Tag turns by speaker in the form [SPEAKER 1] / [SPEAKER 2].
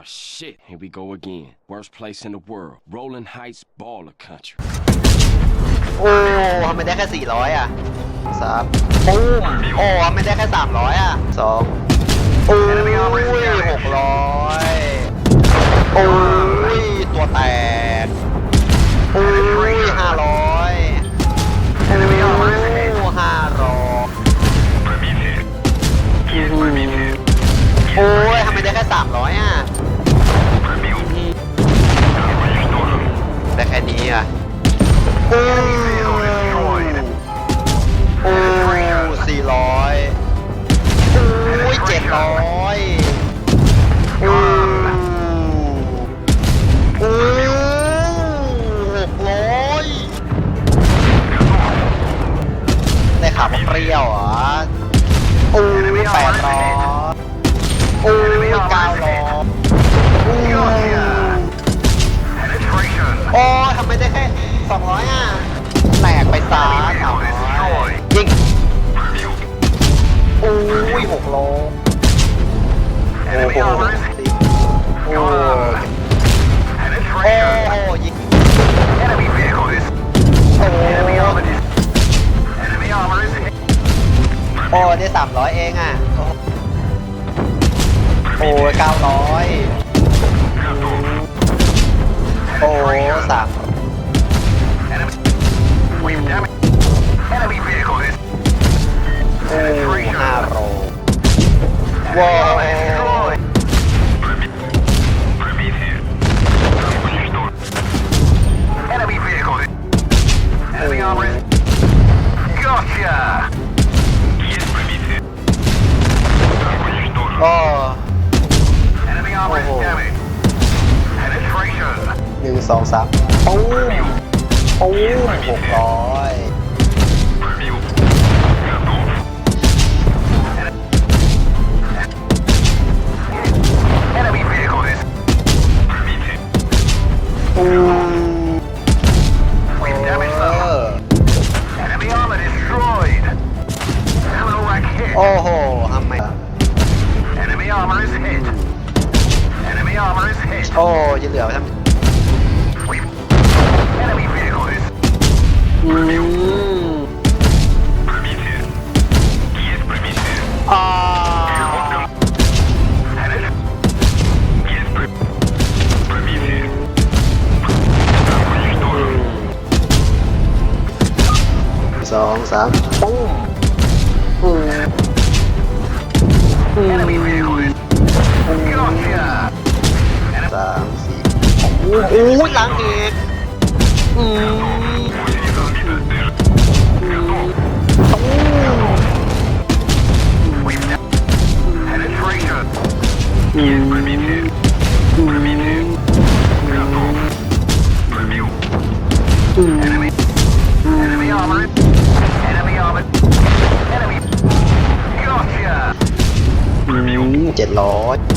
[SPEAKER 1] Oh shit, here we go again. Worst place in the world. Rolling Heights baller country.
[SPEAKER 2] โอ้ทำไมได้แค่สี่ร้อยอะสามปุ้มโอ้ทำไมได้แค่สามร้อยอะสองโอ้ยหกร้อยโอ้ย ตัวแตก โอ้ยห้าร้อยโอ้ห้าร้อยโอ้ยทำไมได้แค่สามร้อยอะ นี้อะโอ้โอ้สี่ร้อยโอ้ยเจ็ดร้อยโอ้โอ้หกร้อยได้ข่าวว่าเปรี้ยวเหรอโอ้แปดร้อยโอ้เก้าร้อย ทำไมได้แค่สองร้อยอะ แตกไปซาสามร้อยยิงโอ้ยหกโลโอ้โหโอ้โอ้โหยิงโอ้โอ้ได้สามร้อยเองอะ โอ้เก้าร้อยโอ้สาม โอ้ห้าโลว้าวโอ้หนึ่งสองสามปูม ปูมหกร้อยปูมเออโอ้โหทำไม
[SPEAKER 3] Enemy armor is hit. Enemy armor is hit.
[SPEAKER 2] โอ้จะเหลือไปทำ สองสามปุ้มอืมอืม
[SPEAKER 3] Enemy vehicle is. Gotcha.
[SPEAKER 2] สามสี่โอ้โหหลังอีก เจ็ดร้อย